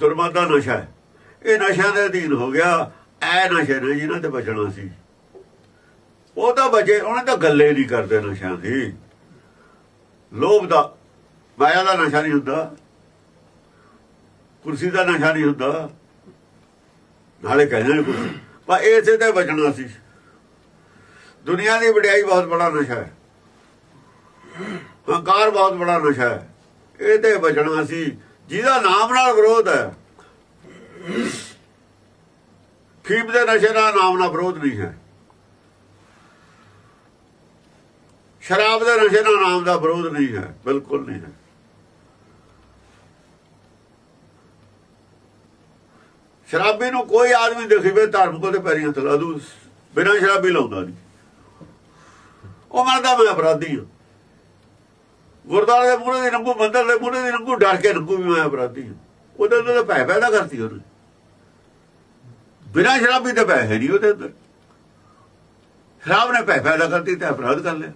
ਦੁਰਮਤ ਦਾ ਨਸ਼ਾ ਹੈ। ਇਹ ਨਸ਼ਿਆਂ ਦੇ ਅਧੀਨ ਹੋ ਗਿਆ। ਐ ਨਸ਼ੇ ਨੇ ਜਿਹਨਾਂ ਤੇ ਬਚਣਾ ਸੀ। ਉਹ ਤਾਂ ਬਚੇ, ਉਹਨਾਂ ਤਾਂ ਗੱਲੇ ਨਹੀਂ ਕਰਦੇ ਨਸ਼ਿਆਂ ਦੀ। ਲੋਭ ਦਾ, ਮਾਇਆ ਦਾ ਨਸ਼ਾ ਨਹੀਂ ਹੁੰਦਾ। ਕੁਰਸੀ ਦਾ ਨਸ਼ਾ ਨਹੀਂ ਹੁੰਦਾ। ਨਾਲੇ ਕਹਿੰਦੇ ਨੇ ਕੁਰਸੀ। ਪਰ ਇਸੇ ਤੇ ਬਚਣਾ ਸੀ। ਦੁਨੀਆ ਦੀ ਵਡਿਆਈ ਬਹੁਤ ਬੜਾ ਨਸ਼ਾ ਹੈ। ਹੰਕਾਰ ਬਹੁਤ ਬੜਾ ਨਸ਼ਾ ਹੈ। ਇਹ ਤੇ ਬਚਣਾ ਸੀ। ਜਿਹਦਾ ਨਾਮ ਨਾਲ ਵਿਰੋਧ ਹੈ। ਫੀਮ ਦੇ ਨਸ਼ੇ ਨਾਲ ਨਾਮ ਨਾਲ ਵਿਰੋਧ ਨਹੀਂ ਹੈ। ਸ਼ਰਾਬ ਦੇ ਨਸ਼ੇ ਨਾਲ ਨਾਮ ਦਾ ਵਿਰੋਧ ਨਹੀਂ ਹੈ। ਬਿਲਕੁਲ ਨਹੀਂ ਹੈ। ਸ਼ਰਾਬੀ ਨੂੰ ਕੋਈ ਆਦਮੀ ਦੇਖੀਵੇ ਧਰਮ ਕੋ ਤੇ ਪੈਰੀਆਂ ਥਲਾ ਦੂ, ਬਿਨਾਂ ਸ਼ਰਾਬੀ ਲਾਉਂਦਾ ਨਹੀਂ। ਉਹ ਮੰਨਦਾ ਮੈਂ ਅਪਰਾਧੀ ਹਾਂ। ਗੁਰਦਾਰੇ ਦੇ ਮੂਹਰੇ ਦੀ ਨੰਗੂ, ਮੰਦਰ ਦੇ ਮੂਹਰੇ ਦੀ ਨੰਗੂ, ਡਰ ਕੇ ਨੰਗੂ ਵੀ ਮੈਂ ਅਪਰਾਧੀ ਉਹਦੇ ਅੰਦਰ ਤਾਂ ਭੈ ਪੈਦਾ ਕਰਤੀ ਉਹਨੇ। ਬਿਨਾਂ ਸ਼ਰਾਬੀ ਤੇ ਭੈ ਹੈ ਨਹੀਂ ਉਹਦੇ ਅੰਦਰ। ਸ਼ਰਾਬ ਨੇ ਭੈ ਪੈਦਾ ਕਰਤੀ ਤੇ ਅਪਰਾਧ ਕਰ ਲਿਆ।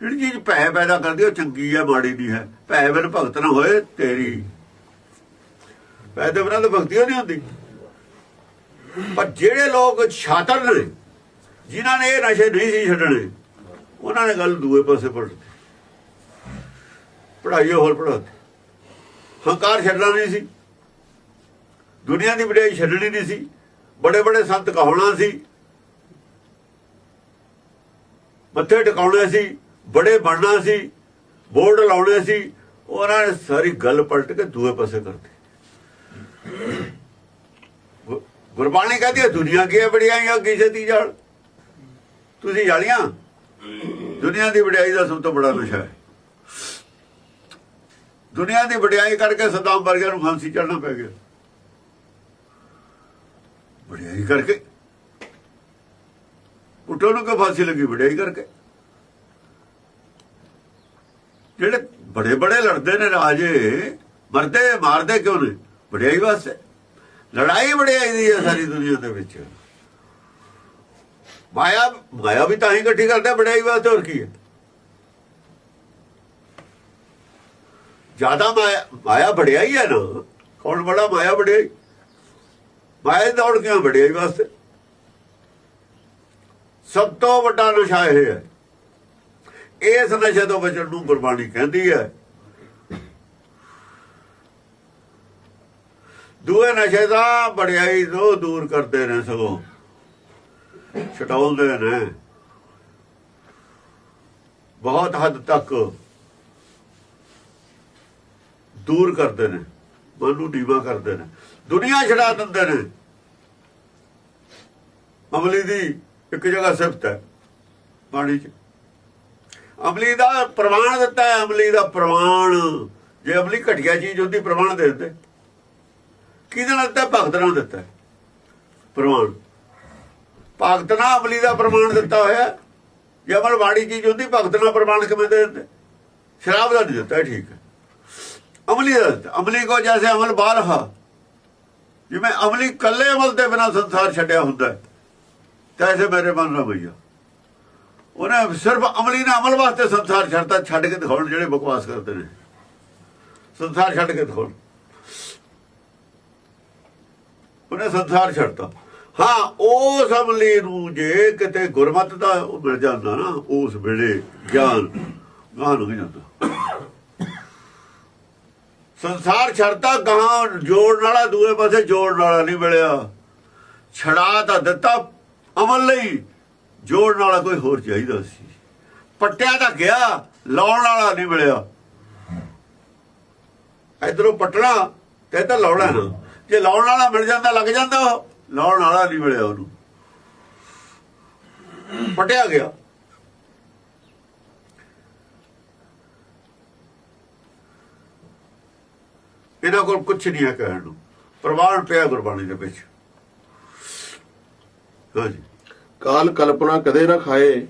ਜਿਹੜੀ ਚੀਜ਼ ਭੈ ਪੈਦਾ ਕਰਦੀ ਉਹ ਚੰਗੀ ਹੈ ਮਾੜੀ ਨਹੀਂ ਹੈ। ਭੈ ਬਿਨ ਭਗਤ ਨਾ ਹੋਏ, ਤੇਰੀ। ਭੈ ਦੇ ਬਿਨਾਂ ਤਾਂ ਭਗਤੀ ਓ ਨਹੀਂ ਹੁੰਦੀ। ਪਰ ਜਿਹੜੇ ਲੋਕ ਛਾਤਰ ਨੇ, ਜਿਨ੍ਹਾਂ ਨੇ ਇਹ ਨਸ਼ੇ ਨਹੀਂ ਸੀ ਛੱਡਣੇ, ਉਹਨਾਂ ਨੇ ਗੱਲ ਦੂਏ ਪਾਸੇ ਪਲਟ ਪੜਾਈਓ ਹੋਰ ਪੜਾਤੀ ਹੰਕਾਰ ਛੱਡਣਾ ਨਹੀਂ ਸੀ। ਦੁਨੀਆ ਦੀ ਵਡਿਆਈ ਛੱਡਣੀ ਨਹੀਂ ਸੀ। ਬੜੇ ਬੜੇ ਸੰਤ ਕਹਾਉਣਾ ਸੀ। ਮੱਥੇ ਟਿਕਾਉਣੇ ਸੀ। ਬੜੇ ਬਣਨਾ ਸੀ। ਬੋਰਡ ਲਾਉਣੇ ਸੀ। ਉਹਨਾਂ ਨੇ ਸਾਰੀ ਗੱਲ ਪਲਟ ਕੇ ਦੂਏ ਪਾਸੇ ਕਰਤੀ। ਗੁਰਬਾਣੀ ਕਹਿੰਦੀ ਹੈ ਦੁਨੀਆ ਕੀ ਹੈ ਵਡਿਆਈਆਂ ਕਿਸੇ ਦੀ ਜਾਲ? ਤੁਸੀਂ ਜਾਣੀਆਂ ਦੁਨੀਆ ਦੀ ਵਡਿਆਈ ਦਾ ਸਭ ਤੋਂ ਬੜਾ ਨਸ਼ਾ ਹੈ। ਦੁਨੀਆ ਦੀ ਵਡਿਆਈ ਕਰਕੇ ਸਦਾਮ ਵਰਗਿਆਂ ਨੂੰ ਫਾਂਸੀ ਚੜਨਾ ਪੈ ਗਿਆ। ਵਡਿਆਈ ਕਰਕੇ। ਪੁੱਟੋ ਨੂੰ ਕਿ ਫਾਂਸੀ ਲੱਗੀ? ਵਡਿਆਈ ਕਰਕੇ। ਜਿਹੜੇ ਬੜੇ ਬੜੇ ਲੜਦੇ ਨੇ ਰਾਜੇ, ਮਰਦੇ, ਮਾਰਦੇ ਕਿਉਂ ਨੇ? ਵਡਿਆਈ ਵਾਸਤੇ। ਲੜਾਈ ਵਡਿਆਈ ਦੀ ਹੈ ਸਾਰੀ ਦੁਨੀਆ ਦੇ ਵਿੱਚ। ਮਾਇਆ ਮਾਇਆ ਵੀ ਤਾਂ ਹੀ ਇਕੱਠੀ ਕਰਦੇ, ਵਡਿਆਈ ਵਾਸਤੇ ਹੋਰ ਕੀ ਹੈ? ਜ਼ਿਆਦਾ ਮਾਇਆ ਮਾਇਆ ਵਡਿਆਈ ਹੈ ਨਾ। ਕੌਣ ਬੜਾ ਮਾਇਆ ਵਡਿਆਈ ਮਾਇਆ ਦੀ ਦੌੜ ਕਿਉਂ ਵਡਿਆਈ ਵਾਸਤੇ? ਸਭ ਤੋਂ ਵੱਡਾ ਨਸ਼ਾ ਇਹ ਹੈ। ਇਸ ਨਸ਼ੇ ਤੋਂ ਬਚਣ ਨੂੰ ਗੁਰਬਾਣੀ ਕਹਿੰਦੀ ਹੈ। ਦੂਏ ਨਸ਼ੇ ਦਾ ਵਡਿਆਈ ਤੋਂ ਦੂਰ ਕਰਦੇ ਨੇ ਸਗੋਂ। ਛਟਾਉਂਦੇ ਨੇ। ਬਹੁਤ ਹੱਦ ਤੱਕ ਦੂਰ ਕਰਦੇ ਨੇ, ਮਨ ਨੂੰ ਡੀਵਾ ਕਰਦੇ ਨੇ, ਦੁਨੀਆ ਛਡਾ ਦਿੰਦੇ ਨੇ। ਅਮਲੀ ਦੀ ਇੱਕ ਜਗ੍ਹਾ ਸਿਫਤ ਹੈ, ਬਾਣੀ ਚ। ਅਮਲੀ ਦਾ ਪ੍ਰਮਾਣ ਦਿੱਤਾ ਹੈ, ਅਮਲੀ ਦਾ ਪ੍ਰਮਾਣ ਜੇ ਅਮਲੀ ਘਟਿਆ ਚੀਜ਼ ਹੁੰਦੀ ਪ੍ਰਮਾਣ ਦੇ ਦਿੰਦੇ। ਕਿਹਦੇ ਨਾਲ ਦਿੱਤਾ? ਭਗਤ ਨਾਲ ਦਿੱਤਾ ਹੈ ਪ੍ਰਮਾਣ ਭਗਤ ਨਾਲ ਅਮਲੀ ਦਾ ਪ੍ਰਮਾਣ ਦਿੱਤਾ ਹੋਇਆ। ਜੇ ਅਮਲ ਬਾੜੀ ਚੀਜ਼ ਹੁੰਦੀ, ਭਗਤ ਨਾਲ ਪ੍ਰਮਾਣ ਕਿਵੇਂ ਦੇ ਦਿੰਦੇ? ਸ਼ਰਾਬ ਦਾ ਨਹੀਂ ਦਿੱਤਾ ਠੀਕ ਹੈ। ਅਮਲੀ ਅਮਲੀ ਕੋ ਜੈਸੇ ਅਮਲ ਬਾਰਹਾ ਜਿਵੇਂ ਅਮਲੀ ਕੱਲੇ ਅਮਲ ਦੇ ਬਿਨਾ ਸੰਸਾਰ ਛੱਡਿਆ ਹੁੰਦਾ ਤੈਸੇ ਮੇਰੇ ਮਨ ਨਾ ਭਈਆ ਉਹਨੇ ਸਿਰਫ ਅਮਲੀ ਨੇ ਅਮਲ ਵਾਸਤੇ ਸੰਸਾਰ ਛੱਡਤਾ, ਛੱਡ ਕੇ ਦਿਖਾਉਣ ਜਿਹੜੇ ਬਕਵਾਸ ਕਰਦੇ ਨੇ। ਸੰਸਾਰ ਛੱਡ ਕੇ ਦਿਖਾਉਣ। ਉਹਨੇ ਸੰਸਾਰ ਛੱਡਤਾ। ਹਾਂ, ਉਸ ਅਮਲੀ ਨੂੰ ਜੇ ਕਿਤੇ ਗੁਰਮਤ ਦਾ ਮਿਲ ਜਾਂਦਾ ਨਾ, ਉਸ ਵੇਲੇ ਗਿਆਨ ਗਾਹ ਨੂੰ ਜਾਂਦਾ। ਸੰਸਾਰ ਛੱਡਤਾ ਗਾਂ ਜੋੜਨ ਵਾਲਾ ਦੂਏ ਪਾਸੇ ਜੋੜਨ ਵਾਲਾ ਨਹੀਂ ਮਿਲਿਆ। ਛੜਾ ਤਾਂ ਦਿੱਤਾ ਅਮਲ ਲਈ, ਜੋੜਨ ਵਾਲਾ ਕੋਈ ਹੋਰ ਚਾਹੀਦਾ ਸੀ। ਪੱਟਿਆ ਤਾਂ ਗਿਆ, ਲਾਉਣ ਵਾਲਾ ਨਹੀਂ ਮਿਲਿਆ। ਇਧਰੋਂ ਪਟਣਾ, ਤੇ ਤਾਂ ਲਾਉਣਾ ਨਾ। ਜੇ ਲਾਉਣ ਵਾਲਾ ਮਿਲ ਜਾਂਦਾ, ਲੱਗ ਜਾਂਦਾ ਉਹ। ਲਾਉਣ ਵਾਲਾ ਨਹੀਂ ਮਿਲਿਆ ਉਹਨੂੰ। ਪਟਿਆ ਗਿਆ। ਇਹਨਾਂ ਕੋਲ ਕੁਝ ਨਹੀਂ ਹੈ ਕਹਿਣ ਨੂੰ। ਪ੍ਰਮਾਣ ਪਿਆ ਗੁਰਬਾਣੀ ਦੇ ਵਿੱਚ। ਹਾਂਜੀ। ਕਾਲ ਕਲਪਨਾ ਕਦੇ ਨਾ ਖਾਏ।